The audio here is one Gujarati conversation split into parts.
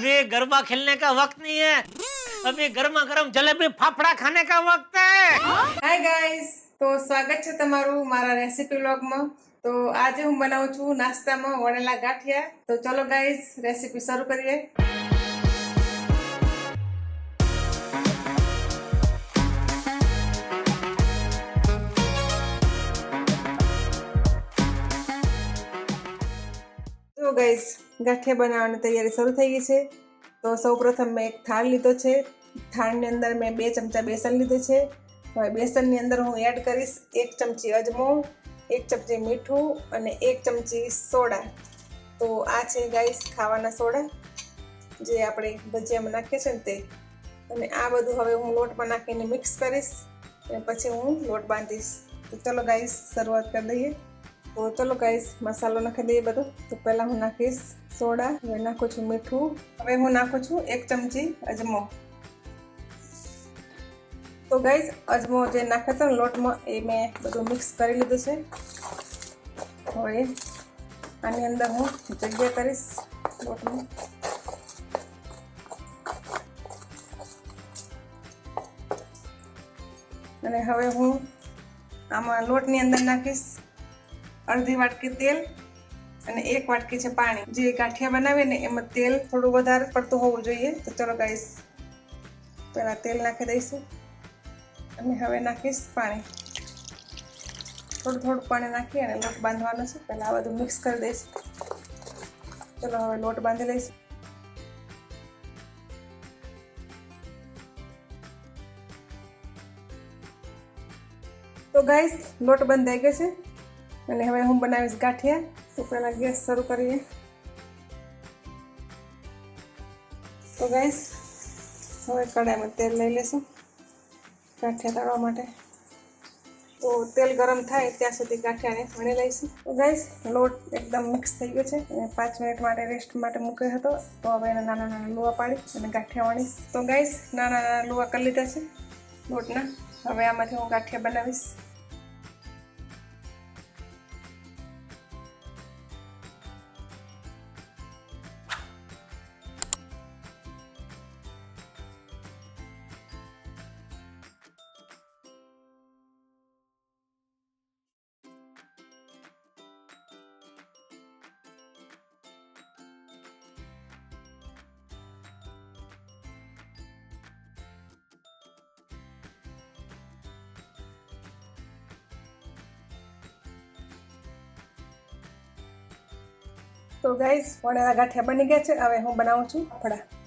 अभी गरबा खेलने का वक्त नहीं है अभी गर्मा गर्म जलेबी फाफड़ा खाने का वक्त है હાય ગાઈઝ તો સ્વાગત છે તમારું મારા રેસીપી વ્લોગમાં તો આજે હું બનાવું છું નાસ્તામાં વણેલા ગાંઠિયા તો ચલો ગાઈઝ રેસીપી શરૂ કરીએ જો ગાઈઝ ગાંઠિયા બનાવવાની તૈયારી શરૂ થઈ ગઈ છે. તો સૌપ્રથમ મેં એક થાળ લીધો છે. થાળની અંદર મેં બે ચમચા બેસન લીધું છે. હવે બેસનની અંદર હું એડ કરીશ એક ચમચી અજમો, એક ચમચી મીઠું અને એક ચમચી સોડા. તો આ છે ગાઈસ ખાવાના સોડા, જે આપણે ભજીયામાં નાખીએ છીએ ને તે. અને આ બધું હવે હું લોટમાં નાખીને મિક્સ કરીશ અને પછી હું લોટ બાંધીશ. તો ચલો ગાઈસ શરૂઆત કરી દઈએ. તો ચલો ગાઈસ મસાલો નાખી દઈએ બધો. તો પહેલાં હું નાખીશ સોડા, હવે નાખું છું મીઠું. હવે હું નાખું છું એક ચમચી અજમો. તો ગાઈઝ અજમો જે નાખ્યો હતો લોટમાં, એ મેં બધું મિક્સ કરી લીધું છે. હવે આની અંદર હું જગ્યા કરીશ લોટમાં અને હવે હું આમાં લોટની અંદર નાખીશ અડધી વાટકી તેલ. અને એક વાટકી છે પાણી જે ગાંઠિયા બનાવીએ ને એમાં તેલ થોડું વધારે પડતું હોવું જોઈએ. તો ચલો ગાઈશ પહેલાં તેલ નાખી દઈશું અને હવે નાખીશ પાણી. થોડું થોડું પાણી નાખી અને લોટ બાંધવાનો છે. પહેલાં આ બધું મિક્સ કરી દઈશ. ચલો હવે લોટ બાંધી લઈશ. તો ગાઈસ લોટ બંધ થઈ ગયો છે. અને હવે હું બનાવીશ ગાંઠિયા. તો પહેલાં ગેસ શરૂ કરીએ. તો ગેસ હવે કડાઈમાં તેલ લઈ લઈશું ગાંઠિયા તળવા માટે. તો તેલ ગરમ થાય ત્યાં સુધી ગાંઠિયાને વણી લઈશું. તો ગાઈસ લોટ એકદમ મિક્સ થઈ ગયો છે. અને પાંચ મિનિટ માટે રેસ્ટ માટે મૂક્યો હતો. તો હવે એના નાના નાના લુવા પાડી અને ગાંઠિયા વણીશ. તો ગાઈસ નાના નાના લુવા કરી લીધા છે લોટના. હવે આમાંથી હું ગાંઠિયા બનાવીશ. તો ગાઈઝ વણેલા ગાંઠિયા બની ગયા છે. હવે હું બનાવું છું ફાફડા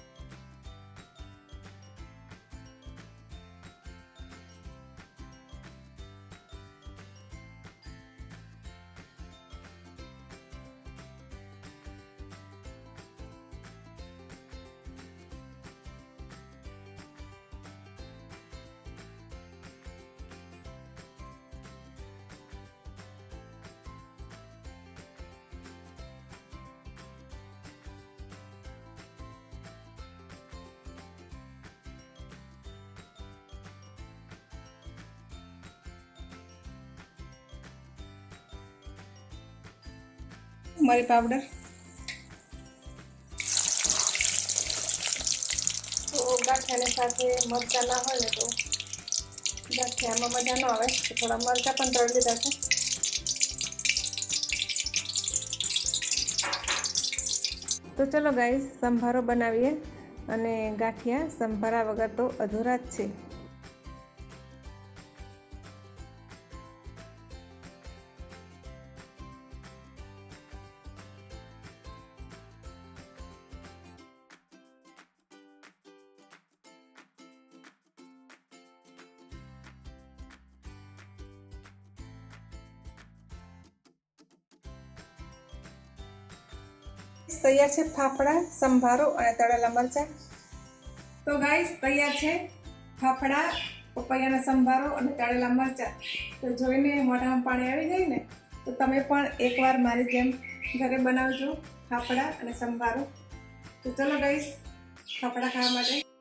મરી પાવડર. તો ગાંઠિયાની સાથે મરચાં ના હોય ને તો ગાંઠિયામાં મજા ન આવે તો થોડા મરચાં પણ તળી દીધા છે. તો ચલો ગાઈસ સંભારો બનાવીએ અને ગાંઠિયા સંભારા વગર તો અધૂરા જ છે. તૈયાર છે ફાફડા, સંભારો અને તળેલા મરચાં. તો ગાઈસ તૈયાર છે ફાફડા, પપૈયાના સંભારો અને તળેલા મરચાં. તો જોઈને મોઢામાં પાણી આવી જાય ને, તો તમે પણ એકવાર મારી જેમ ઘરે બનાવજો ફાફડા અને સંભારો. તો ચલો ગાઈસ ફાફડા ખાવા માટે.